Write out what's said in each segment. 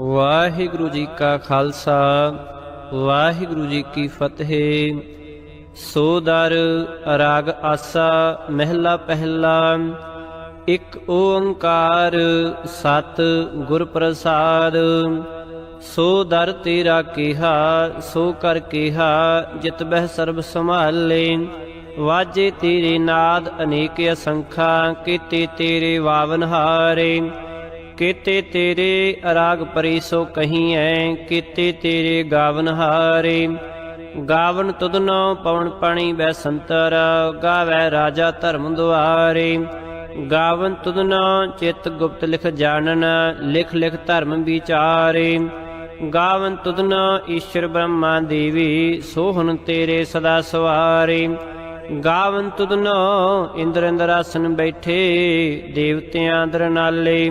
ਵਾਹਿਗੁਰੂ ਜੀ ਕਾ ਖਾਲਸਾ, ਵਾਹਿਗੁਰੂ ਜੀ ਕੀ ਫਤਿਹ। ਸੋ ਦਰ ਰਾਗ ਆਸਾ, ਮਹਿਲਾ ਪਹਿਲਾ, ਇਕ ਓੰਕਾਰ, ਸਤ ਗੁਰ ਪ੍ਰਸਾਦ। ਸੋ ਦਰ ਤੇਰਾ ਕਿਹਾ, ਸੋ ਕਰ ਕਿਹਾ, ਜਿਤ ਬਹਿ ਸਰਬ ਸੰਭਾਲੇ। ਵਾਜੇ ਤੇਰੇ ਨਾਦ ਅਨੇਕ ਅਸੰਖਾ, ਕੀਤੇ ਤੇਰੇ ਵਾਵਨ ਹਾਰੇ। ਕੀਤੇ ਤੇਰੇ ਅਰਾਗ ਪਰੀ ਸੋ ਕਹੀਐ, ਕੀਤੇ ਤੇਰੇ ਗਾਵਨ ਹਾਰੇ। ਗਾਵਨ ਤੁਧਨੋ ਪਵਨ ਪਾਣੀ ਬੈ ਸੰਤਰ, ਗਾਵੈ ਰਾਜਾ ਧਰਮ ਦੁਆਰੇ। ਗਾਵਨ ਤੁਧਨੋ ਚਿਤ ਗੁਪਤ ਲਿਖ ਜਾਣਨ, ਲਿਖ ਲਿਖ ਧਰਮ ਵਿਚਾਰੇ। ਗਾਵਨ ਤੁਧਨੋ ਈਸ਼ਰ ਬ੍ਰਹਮਾ ਦੇਵੀ, ਸੋਹਣ ਤੇਰੇ ਸਦਾ ਸਵਾਰੇ। ਗਾਵਨ ਤੁਧਨੋ ਇੰਦਰ ਇੰਦਰਾਸਨ ਬੈਠੇ, ਦੇਵਤਿਆਂ ਦਰ ਨਾਲੇ।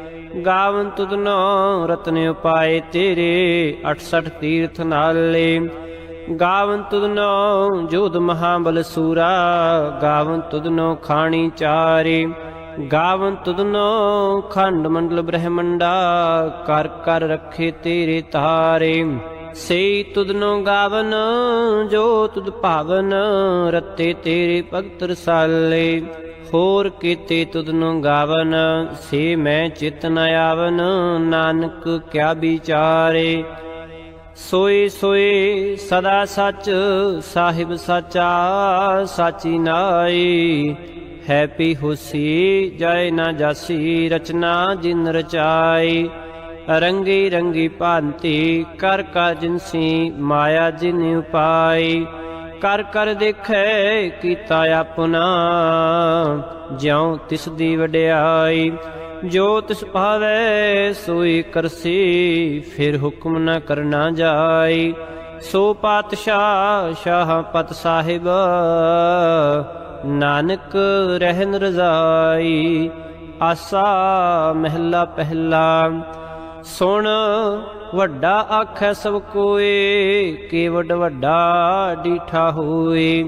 ਗਾਵਨ ਤੁਧਨੋ ਰਤਨ ਉਪਾਏ ਤੇਰੇ 68 ਤੀਰਥ ਨਾਲੇ। ਗਾਵਨ ਤੁਧਨੋ ਜੋਧ ਮਹਾਬਲ ਸੂਰਾ, ਗਾਵਨ ਤੁਧਨੋ ਖਾਣੀ ਚਾਰੇ। ਗਾਵਨ ਤੁਧਨੋ ਖੰਡ ਮੰਡਲ ਬ੍ਰਹਮੰਡਾ, ਕਰ ਕਰ ਰੱਖੇ ਤੇਰੇ ਤਾਰੇ। ਸਈ ਤੁਧਨੋ ਗਾਵਨ, ਜੋ ਤੁਧ ਭਾਵਨ, ਰਤੇ ਤੇਰੇ ਭਗਤ ਰਸਾਲੇ। ਹੋਰ ਕੀਤੇ ਤੁਧਨੋ ਗਾਵਨ, ਸੇ ਮੈਂ ਚਿਤ ਨ ਆਵਨ, ਨਾਨਕ ਕਿਆ ਵਿਚਾਰੇ। ਸੋਈ ਸੋਈ ਸਦਾ ਸੱਚ, ਸਾਹਿਬ ਸਾਚਾ ਸਾਚੀ ਨਾਈ ਹੈਪੀ ਹੁਸੀ ਜੈ ਨਾ ਜਾਸੀ, ਰਚਨਾ ਜਿਨ ਰਚਾਈ ਰੰਗੀ ਰੰਗੀ ਭਾਂਤੀ, ਕਰ ਕਾ ਜਿਨਸੀ ਮਾਇਆ ਜਿਨ ਉਪਾਈ ਕਰ ਕਰ ਦੇਖੈ ਕੀਤਾ ਆਪਣਾ, ਜਿਉ ਤਿਸ ਦੀ ਵਡਿਆਈ। ਜੋ ਤਿਸ ਭਾਵੈ, ਸੋਈ ਕਰਸੀ, ਫਿਰ ਹੁਕਮ ਨਾ ਕਰਨਾ ਜਾਈ। ਸੋ ਪਾਤਸ਼ਾਹ ਸ਼ਾਹ ਪਤ ਸਾਹਿਬ, ਨਾਨਕ ਰਹਿਨ ਰਜ਼ਾਈ। ਆਸਾ ਮਹਿਲਾ ਪਹਿਲਾ ਸੁਣ, ਵੱਡਾ ਆਖੈ ਸਭ ਕੋਏ ਕੇਵਡ ਵੱਡਾ ਡੀਠਾ ਹੋਏ।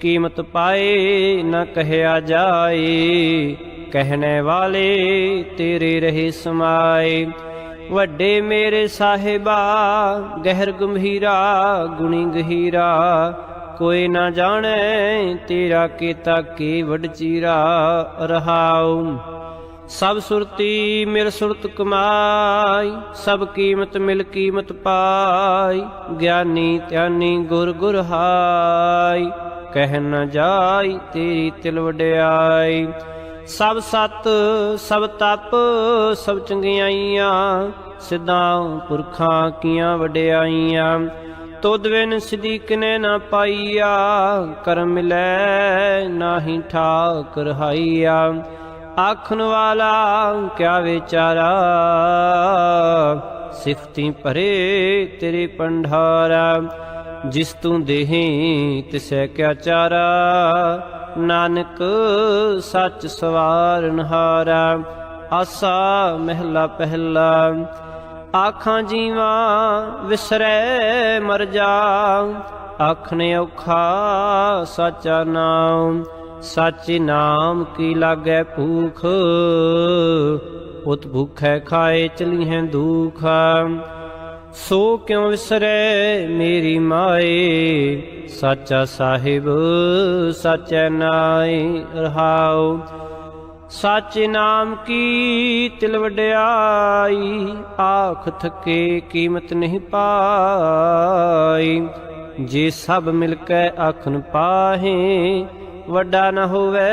ਕੀਮਤ ਪਾਏ ਨਾ ਕਹਿਆ ਜਾਏ, ਕਹਿਣੇ ਵਾਲੇ ਤੇਰੇ ਰਹੇ ਸਮਾਏ। ਵੱਡੇ ਮੇਰੇ ਸਾਹਿਬਾ, ਗਹਿਰ ਗੰਭੀਰਾ, ਗੁਣੀ ਗਹੀਰਾ, ਕੋਈ ਨਾ ਜਾਣੈ ਤੇਰਾ ਕੀਤਾ ਕੀ ਵਡ ਚੀਰਾ ਰਹਾਉ। ਸਭ ਸੁਰਤੀ ਮਿਲ ਸੁਰਤ ਕਮਾਈ, ਸਭ ਕੀਮਤ ਮਿਲ ਕੀਮਤ ਪਾਈ, ਗਿਆਨੀ ਧਿਆਨੀ ਗੁਰ ਗੁਰ ਹਾਈ, ਕਹਿ ਨ ਜਾਈ ਤੇਰੀ ਤਿਲ ਵਡਿਆਈ। ਸਭ ਸਤ, ਸਭ ਤਪ, ਸਭ ਚੰਗਿਆਈਆਂ, ਸਿਧਾਂ ਪੁਰਖਾਂ ਕੀਆਂ ਵਡਿਆਈਆਂ। ਤੁਧ ਬਿਨ ਸਦੀਕ ਨੇ ਨਾ ਪਾਈਆ, ਕਰਮ ਮਿਲੈ ਨਾਹੀ ਠਾਕ ਰਹਾਈਆ ਆਖਣ ਵਾਲਾ ਕਿਆ ਵਿਚਾਰਾ? ਸਿਫਤੀ ਭਰੇ ਤੇਰੇ ਪੰਢਾਰਾ ਜਿਸ ਤੂੰ ਦੇਹੀ ਤਿਸੈ ਕਿਆ ਚਾਰਾ? ਨਾਨਕ, ਸੱਚ ਸਵਾਰਨ ਹਾਰਾ ਆਸਾ ਮਹਿਲਾ ਪਹਿਲਾ। ਆਖਾਂ ਜੀਵਾ, ਵਿਸਰੈ ਮਰ ਜਾ, ਆਖਣ ਔਖਾ ਸਾਚਾ ਨਾਮ ਸਾਚੇ ਨਾਮ ਕੀ ਲਾਗੈ ਭੂਖ? ਉਤ ਭੁਖੈ ਖਾਏ ਚਲੀਹੈ ਦੁਖ। ਸੋ ਕਿਉ ਵਿਸਰੈ ਮੇਰੀ ਮਾਏ? ਸਾਚਾ ਸਾਹਿਬ, ਸਾਚੈ ਨਾਈ ਰਹਾਉ। ਸਾਚੇ ਨਾਮ ਕੀ ਤਿਲ ਵਡਿਆਈ? ਆਖ ਥਕੇ ਕੀਮਤ ਨਹੀਂ ਪਾਈ। ਜੇ ਸਭ ਮਿਲ ਕੇ ਆਖਨ ਪਾਹੇ ਵੱਡਾ ਨ ਹੋਵੇ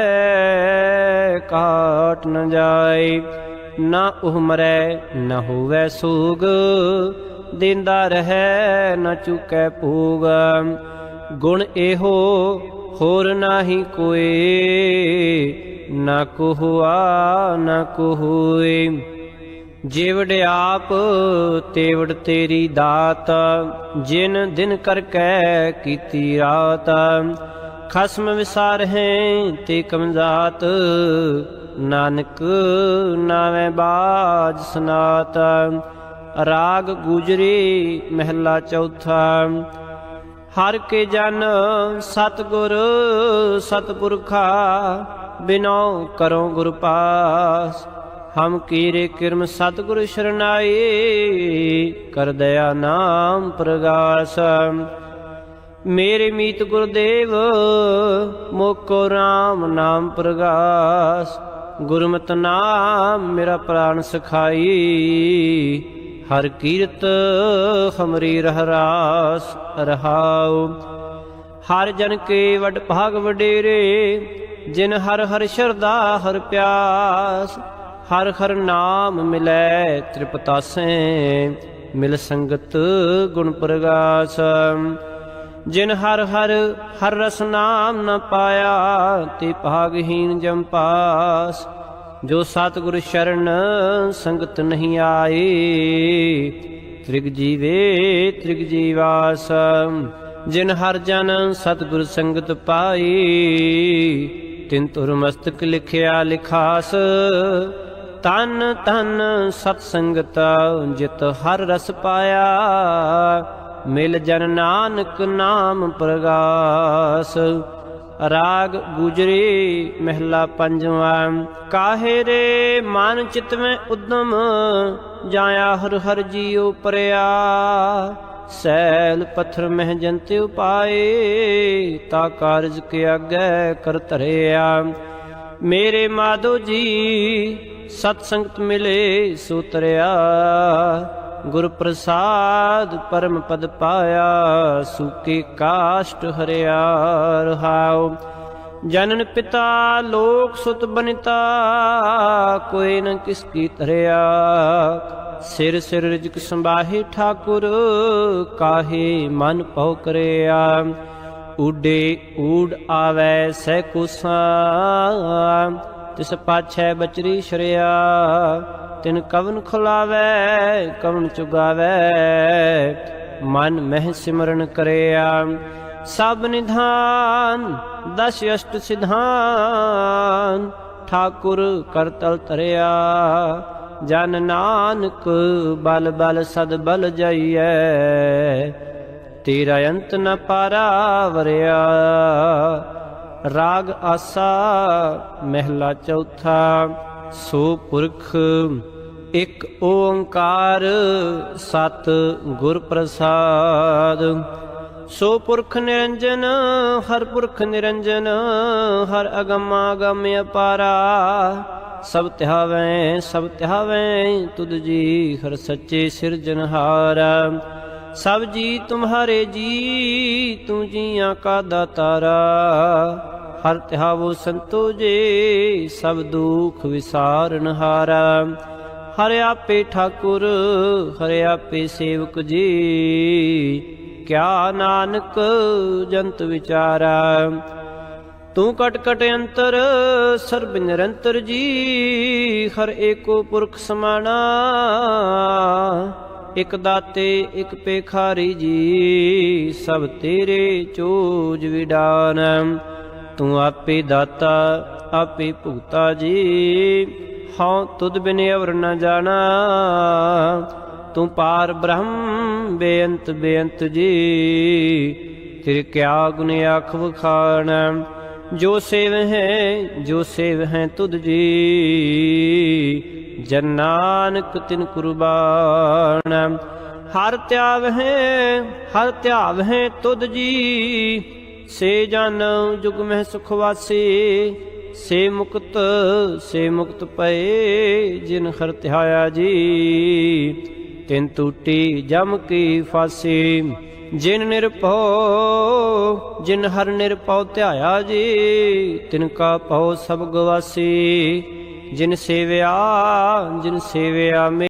ਕਾਟ ਨ ਜਾਏ। ਨਾ ਉਹ ਮਰੈ ਨ ਹੋਵੇ ਸੂਗ। ਦਿੰਦਾ ਰਹੈ, ਨ ਚੁਕੈ ਭੂਗ। ਗੁਣ ਇਹੋ, ਹੋਰ ਨਾਹੀ ਕੋਏ। ਨਾ ਕੋ ਹੁਆ, ਨਾ ਕੋ ਹੋਏ। ਜੇ ਆਪ, ਤੇਵੜ ਤੇਰੀ ਦਾਤ। ਜਿਨ ਦਿਨ ਕਰ ਕੈ ਕੀਤੀ ਰਾਤ। ਖਸਮ ਵਿਸਾਰ ਹੈ ਤੇ ਕਮਜ਼ਾਤ। ਨਾਨਕ ਨਾਵੇਂ ਬਾਜ ਸਨਾਤ। ਰਾਗ ਗੁਜਰੀ ਮਹਿਲਾ ਚੌਥਾ। ਹਰ ਕੇ ਜਨ ਸਤਗੁਰ ਸਤਪੁਰਖਾ, ਬਿਨੋ ਕਰੋ ਗੁਰ ਪਾਸ। ਹਮ ਕੀਰੇ ਕਿਰਮ ਸਤਗੁਰ ਸ਼ਰਨਾਈ ਕਰ ਦਇਆ ਨਾਮ ਪ੍ਰਗਾਸ। ਮੇਰੇ ਮੀਤ ਗੁਰਦੇਵ, ਮੋਕੋ RAM ਨਾਮ ਪ੍ਰਗਾਸ। ਗੁਰਮਤਿ ਨਾਮ ਮੇਰਾ ਪ੍ਰਾਨ ਸਖਾਈ, ਹਰ ਕੀਰਤ ਹਮਰੀ ਰਹਰਾਸ ਰਹਾਉ। ਹਰ ਜਨ ਕੇ ਵਡ ਭਾਗ ਵਡੇਰੇ, ਜਿਨ ਹਰ ਹਰ ਸ਼ਰਦਾ ਹਰ ਪਿਆਸ। ਹਰ ਹਰ ਨਾਮ ਮਿਲੈ ਤ੍ਰਿਪਤਾਸੇ, ਮਿਲ ਸੰਗਤ ਗੁਣ ਪ੍ਰਗਾਸ। ਜਿਨ ਹਰ ਹਰ ਹਰ ਰਸ ਨਾਮ ਨ ਪਾਇਆ, ਤੇ ਭਾਗਹੀਨ ਜਮਪਾਸ ਜੋ ਸਤਿਗੁਰ ਸ਼ਰਨ ਸੰਗਤ ਨਹੀਂ ਆਏ, ਤ੍ਰਿਗ ਜੀਵੇ, ਤ੍ਰਿਗ ਜੀਵਾਸ। ਜਿਨ ਹਰ ਜਨ ਸਤਿਗੁਰ ਸੰਗਤ ਪਾਈ ਤਿਨ ਤੁਰ ਮਸਤਕ ਲਿਖਿਆ ਲਿਖਾਸ। ਤਨ ਤਨ ਸਤ ਸੰਗਤ ਜਿਤ ਹਰ ਰਸ ਪਾਇਆ ਮਿਲ ਜਨ ਨਾਨਕ ਨਾਮ ਪ੍ਰਗਾਸ। ਰਾਗ ਗੁਜਰੇ ਮਹਿਲਾ ਪੰਜਵਾਂ, ਕਾਹੇ ਰੇ ਮਨ ਚਿਤ ਮੈਂ ਉਦਮ, ਜਾਇਆ ਹਰ ਹਰ ਜੀਉ ਪਰਿਆ। ਸੈਲ ਪੱਥਰ ਮਹਿ ਜੰਤ ਉਪਾਏ ਤਾ ਕਾਰਜ ਕੇ ਅੱਗੇ ਕਰ ਧਰਿਆ। ਮੇਰੇ ਮਾਧੋ ਜੀ ਸਤ ਸੰਗਤ ਮਿਲੇ ਸੁਤਰਿਆ ਗੁਰ ਪ੍ਰਸਾਦ ਪਰਮ ਪਦ ਪਾਇਆ, ਸੁਕੇ ਕਾਸ਼ਟ ਹਰਿਆ ਰਹਾਉ ਜਨਨ ਪਿਤਾ ਲੋਕ ਸੁਤ ਬਨਿਤਾ, ਕੋਈ ਨ ਕਿਸ ਕੀ ਧਰਿਆ। ਸਿਰ ਸਿਰ ਰਿਜਕ ਸੰਭਾਹੇ ਠਾਕੁਰ, ਕਾਹੇ ਮਨ ਪਉ ਕਰਿਆ। ਉਡੇ ਊੜ ਆਵੈ ਸਹਿ ਕੁਸਾ, ਤਿਸ ਪਾਛੈ ਬਚਰੀ ਸ਼ਰਿਆ। ਤਿਨ ਕਵਨ ਖੁਲਾਵੈ, ਕਵਨ ਚੁਗਾਵੈ। ਮਨ ਮਹਿ ਸਿਮਰਨ ਕਰਿਆ। ਸਭ ਨਿਧਾਨ, ਦਸ ਅਸ਼ਟ ਸਿਧਾਨ। ਠਾਕੁਰ ਕਰਤਲ ਤਰਿਆ ਜਨ ਨਾਨਕ ਬਲ ਬਲ ਸਦ ਬਲ ਜਾਈਐ। ਤੇਰਾ ਅੰਤ ਨ ਪਾਰਾ ਵਰਿਆ ਰਾਗ ਆਸਾ ਮਹਿਲਾ ਚੌਥਾ। ਸੋ ਪੁਰਖ ਇਕ ਓੰਕਾਰ ਸਤ ਗੁਰ ਪ੍ਰਸਾਦ। ਸੋ ਪੁਰਖ ਨਿਰੰਜਨ, ਹਰ ਪੁਰਖ ਨਿਰੰਜਨ, ਹਰ ਅਗਮ ਅਗਮ ਅਪਾਰਾ। ਸਭ ਤਿਹਾਵੈ ਸਭ ਤਿਹਾਵੈ, ਤੁਧ ਜੀ ਹਰ ਸੱਚੇ ਸਿਰਜਨਹਾਰ ਸਭ ਜੀ ਤੁਮਹਾਰੇ ਜੀ, ਤੂੰ ਜੀਆਂ ਕਾ ਦਾਤਾਰਾ। ਹਰ ਤਿਹਾਵੋ ਸੰਤੋ ਜੇ, ਸਭ ਦੁਖ ਵਿਸਾਰਨਹਾਰਾ ਹਾਰਾ ਆਪੇ ਠਾਕੁਰ, ਹਰ ਆਪੇ ਸੇਵਕ ਜੀ। ਕਿਆ ਨਾਨਕ ਜੰਤ ਵਿਚਾਰਾ, ਤੂੰ ਕਟਕਟ ਕਟ ਅੰਤਰ, ਸਰਬ ਨਿਰੰਤਰ ਜੀ। ਹਰ ਏਕੋ ਪੁਰਖ ਸਮਾਣਾ, ਇਕ ਦਾਤੇ, ਇਕ ਪੇਖਾਰੀ ਜੀ। ਸਭ ਤੇਰੇ ਚੋਜ ਵਿਡਾਨ, ਤੂੰ ਆਪੇ ਦਾਤਾ, ਆਪੇ ਭੁਗਤਾ ਜੀ। ਹਉ ਤੁਧ ਬਿਨ ਅਵਰ ਨ ਜਾਣਾ। ਤੂੰ ਪਾਰ ਬ੍ਰਹਮ ਬੇਅੰਤ ਬੇਅੰਤ ਜੀ। ਤੇਰੇ ਕਿਆ ਗੁਣ ਆਖ ਵਖਾਣ। ਜੋ ਸੇਵ ਹੈ, ਜੋ ਸੇਵ ਹੈ ਤੁਧ ਜੀ। ਜਨ ਨਾਨਕ ਤਿਨ ਕੁਰਬਾਨ। ਹਰ ਧਿਆਵ ਹੈ, ਹਰ ਧਿਆਵ ਹੈ ਤੁਧ ਜੀ। ਸੇ ਜਨ, ਜੁਗ ਮਹਿ ਸੁਖ ਵਾਸੀ। ਸੇ ਮੁਕਤ ਸੇ ਮੁਕਤ ਪਏ ਜਿਨ ਹਰ ਧਿਆਇਆ ਜੀ ਤਿਨ ਟੂਟੀ ਜਮ ਕੀ ਫਾਸੀ, ਜਿਨ ਨਿਰਭਉ, ਜਿਨ ਹਰ ਨਿਰਭਉ ਧਿਆਇਆ ਜੀ ਤਿਨ ਕਾ ਭਉ ਸਭ ਗਵਾਸੀ, ਜਿਨ ਸੇਵਿਆ ਜਿਨ ਸੇਵਿਆ